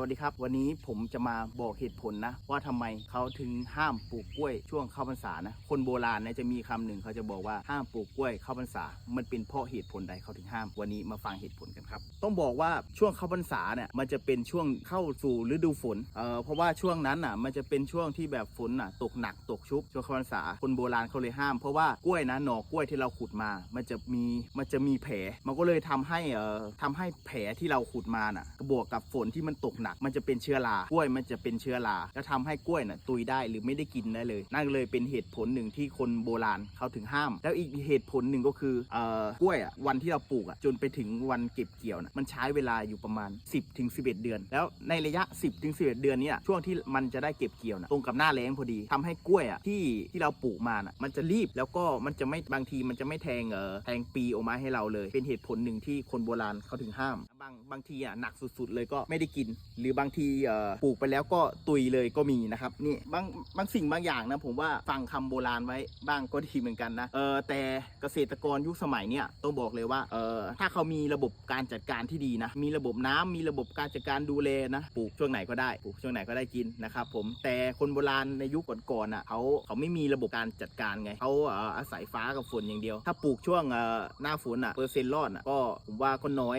วัสดีครับ วันนี้ผมจะมาบอกเหตุผลนะ ว่าทำไมเขาถึงห้ามปลูกกล้วยช่วงเข้าพรรษานะ คนโบราณเนี่ยจะมีคำหนึ่งเขาจะบอกว่าห้ามปลูกกล้วยเข้าพรรษา มันเป็นเพราะเหตุผลใดเขาถึงห้าม วันนี้มาฟังเหตุผลกันครับ ต้องบอกว่าช่วงเข้าพรรษาเนี่ยมันจะเป็นช่วงเข้าสู่ฤดูฝนเอ่อเพราะว่าช่วงนั้นอะมันจะเป็นช่วงที่แบบฝนอะตกหนักตกชุกช่วงเข้าพรรษาคนโบราณเขาเลยห้ามเพราะว่ากล้วยนะหน่อกล้วยที่เราขุดมา มันจะมีมันจะมีแผลมันก็เลยทำให้เอ่อทำให้แผลที่เราขุดมาน่ะบวกกับฝนที่มันตกหนักมันจะเป็นเชื้อรากล้วยมันจะเป็นเชื้อราแล้วทำให้กล้วยน่ะตุยได้หรือไม่ได้กินได้เลย นั่นเลยเป็นเหตุผลหนึ่งที่คนโบราณเขาถึงห้าม แล้วอีกเหตุผลหนึ่งก็คือเอ่อกล้วยอะวันที่เราปลูกอะจนไปถึงวันเก็บเกี่ยวน่ะมันใช้เวลาอยู่ประมาณ 10ถึง11 เดือน แล้วในระยะ 10ถึง11 เดือนเนี้ช่วงที่มันจะได้เก็บเกี่ยวน่ะตรงกับหน้าแล้งพอดีทำให้กล้วยอะที่ที่เราปลูกมาน่ะมันจะรีบแล้วก็มันจะไม่บางทีมันจะไม่แทงเออแทงปีออกมาให้เราเลย เป็นเหตุผลหนึ่งที่คนโบราณเขาถึงห้ามางบางทีอะหนักสุดๆเลยก็ไม่ได้กิน หรือบางทีปลูกไปแล้วก็ตุยเลยก็มีนะครับนี่บางบางสิ่งบางอย่างนะผมว่าฟังคำโบราณไว้บ้างก็ดีเหมือนกันนะเออแต่เกษตรกรยุคสมัยเนี้ยต้องบอกเลยว่าเออถ้าเขามีระบบการจัดการที่ดีนะมีระบบน้ำมีระบบการจัดการดูแลนะปลูกช่วงไหนก็ได้ปลูกช่วงไหนก็ได้กินนะครับผมแต่คนโบราณในยุคก่อนๆอะเขาเขาไม่มีระบบการจัดการไงเขาเอออาศัยฟ้ากับฝนอย่างเดียว ถ้าปลูกช่วงหน้าฝนอะเปอร์เซ็นต์รอดอะก็ผมว่าก็น้อย